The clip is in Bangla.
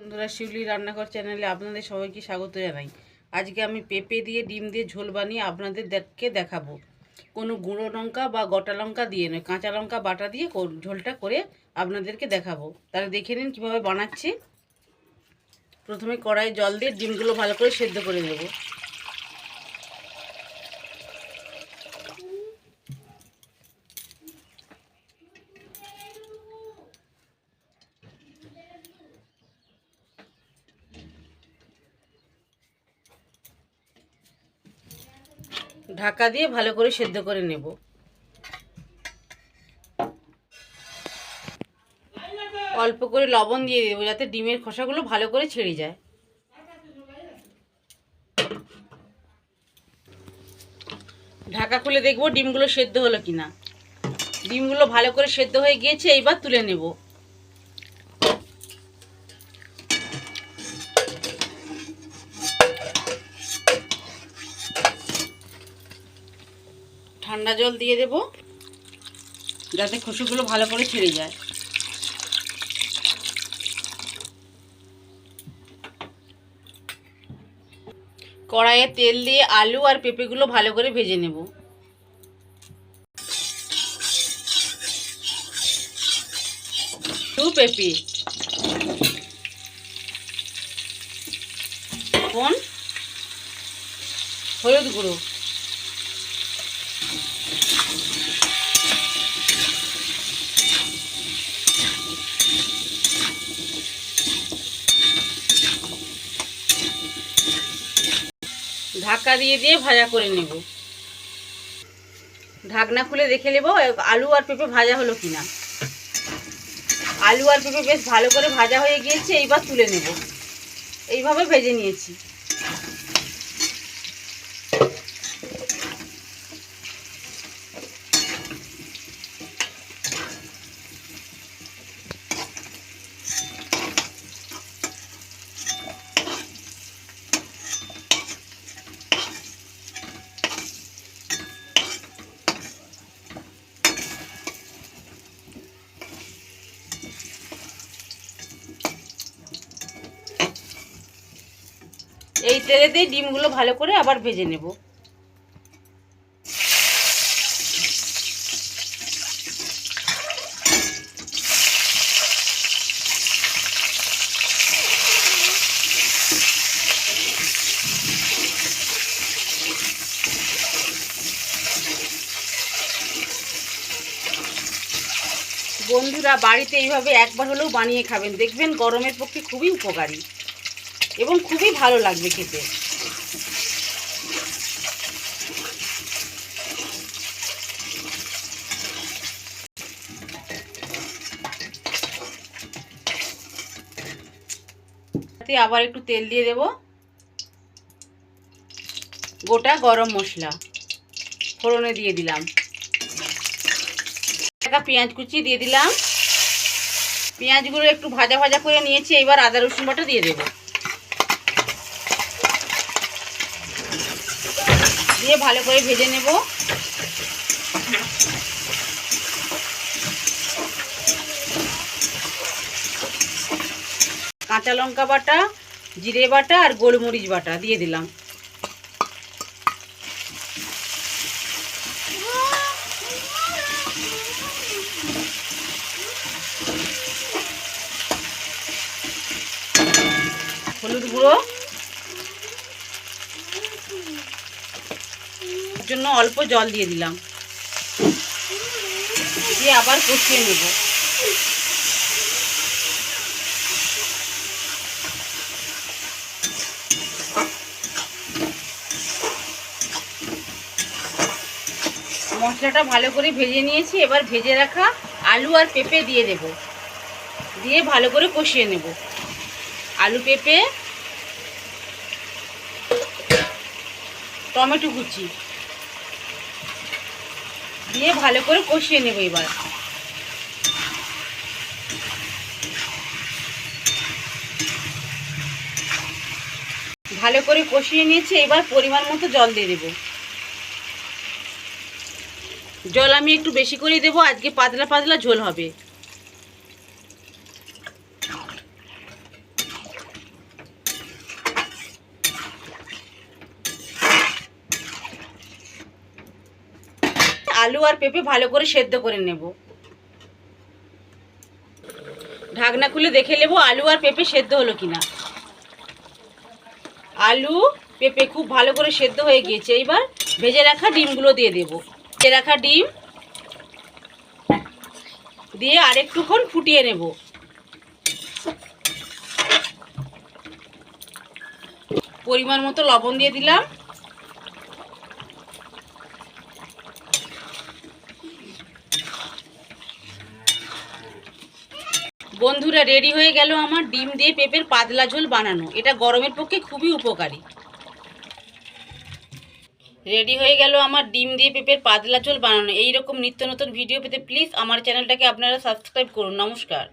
বন্ধুরা শিউলি রান্নাঘর চ্যানেলে আপনাদের সবাইকে স্বাগত জানাই। আজকে আমি পেঁপে দিয়ে, ডিম দিয়ে ঝোল বানিয়ে আপনাদের দেখকে দেখাবো। কোনো গুঁড়ো লঙ্কা বা গোটা লঙ্কা দিয়ে নয়, কাঁচা লঙ্কা বাটা দিয়ে ঝোলটা করে আপনাদেরকে দেখাবো। তাহলে দেখে নিন কীভাবে বানাচ্ছি। প্রথমে কড়াই জল দিয়ে ডিমগুলো ভালো করে সেদ্ধ করে দেবো ঢাকা দিয়ে ভালো করে সেদ্ধ করে নেব। অল্প করে লবণ দিয়ে দেবো যাতে ডিমের খোসাগুলো ভালো করে ছেড়ে যায়। ঢাকা খুলে দেখব ডিমগুলো সেদ্ধ হলো কিনা। ডিমগুলো ভালো করে সেদ্ধ হয়ে গিয়েছে, এইবার তুলে নেব। ঠান্ডা জল দিয়ে দেব যাতে খোসাগুলো ভালো করে ছেড়ে যায়। কড়াইয়ে তেল দিয়ে আলু আর পেঁপেগুলো ভালো করে ভেজে নেব। দু পেঁপে। কোন হলুদ গুঁড়ো। ঢাকা দিয়ে দিয়ে ভাজা করে নেব। ঢাকনা খুলে দেখে নেব আলু আর পেঁপে ভাজা হলো কিনা। আলু আর পেঁপে বেশ ভালো করে ভাজা হয়ে গিয়েছে, এইবার তুলে নেব। এইভাবে ভেজে নিয়েছি। এই তেলেতে ডিমগুলো ভালো করে আবার ভেজে নেব। বন্ধুরা, বাড়িতে এইভাবে একবার হলেও বানিয়ে খাবেন। দেখবেন গরমের পক্ষে খুবই উপকারী। এবং খুবই ভালো লাগবে খেতে। আবার একটু তেল দিয়ে দেব। গোটা গরম মশলা। ফোড়নে দিয়ে দিলাম। একটা পেঁয়াজ কুচি দিয়ে দিলাম। পেঁয়াজগুলো একটু ভাজা ভাজা করে নিয়েছি, এবার আদা রসুন বাটা দিয়ে দেবো। দিয়ে ভালো করে ভেজে নেব। কাঁচা লঙ্কা বাটা, জিরে বাটা আর গোলমরিচ বাটা দিয়ে দিলাম। হলুদ গুঁড়ো জন্য অল্প জল দিয়ে দিলাম। দিয়ে আবার কষিয়ে নেব। মশলাটা ভালো করে ভেজে নিয়েছি। এবার ভেজে রাখা আলু আর পেঁপে দিয়ে দেব। দিয়ে ভালো করে কষিয়ে নেব। আলু, পেঁপে, টমেটো কুচি। দিয়ে ভালো করে কষিয়ে নেব এবার। ভালো করে কষিয়ে নিয়েছি, এবার পরিমাণ মতো জল দিয়ে দেবো। জল আমি একটু বেশি করেই দেবো, আজকে পাতলা পাতলা ঝোল হবে। আলু আর পেঁপে ভালো করে সেদ্ধ করে নেব। ঢাকনা খুলে দেখে নেব আলু আর পেঁপে সেদ্ধ হলো কিনা। আলু, পেঁপে খুব ভালো করে সেদ্ধ হয়ে গিয়েছে। এইবার ভেজে রাখা ডিমগুলো দিয়ে দেব। ভেজে রাখা ডিম দিয়ে আরেকটুক্ষণ ফুটিয়ে নেব। পরিমাণ মতো লবণ দিয়ে দিলাম। বন্ধুরা রেডি হয়ে গেল আমার ডিম দিয়ে পেঁপের পাতলা ঝোল বানানো। এটা গরমের পক্ষে খুবই উপকারী। রেডি হয়ে গেল আমার ডিম দিয়ে পেঁপের পাতলা ঝোল বানানো। এইরকম নিত্য নতুন ভিডিও পেতে প্লিজ আমার চ্যানেলটাকে আপনারা সাবস্ক্রাইব করুন। নমস্কার।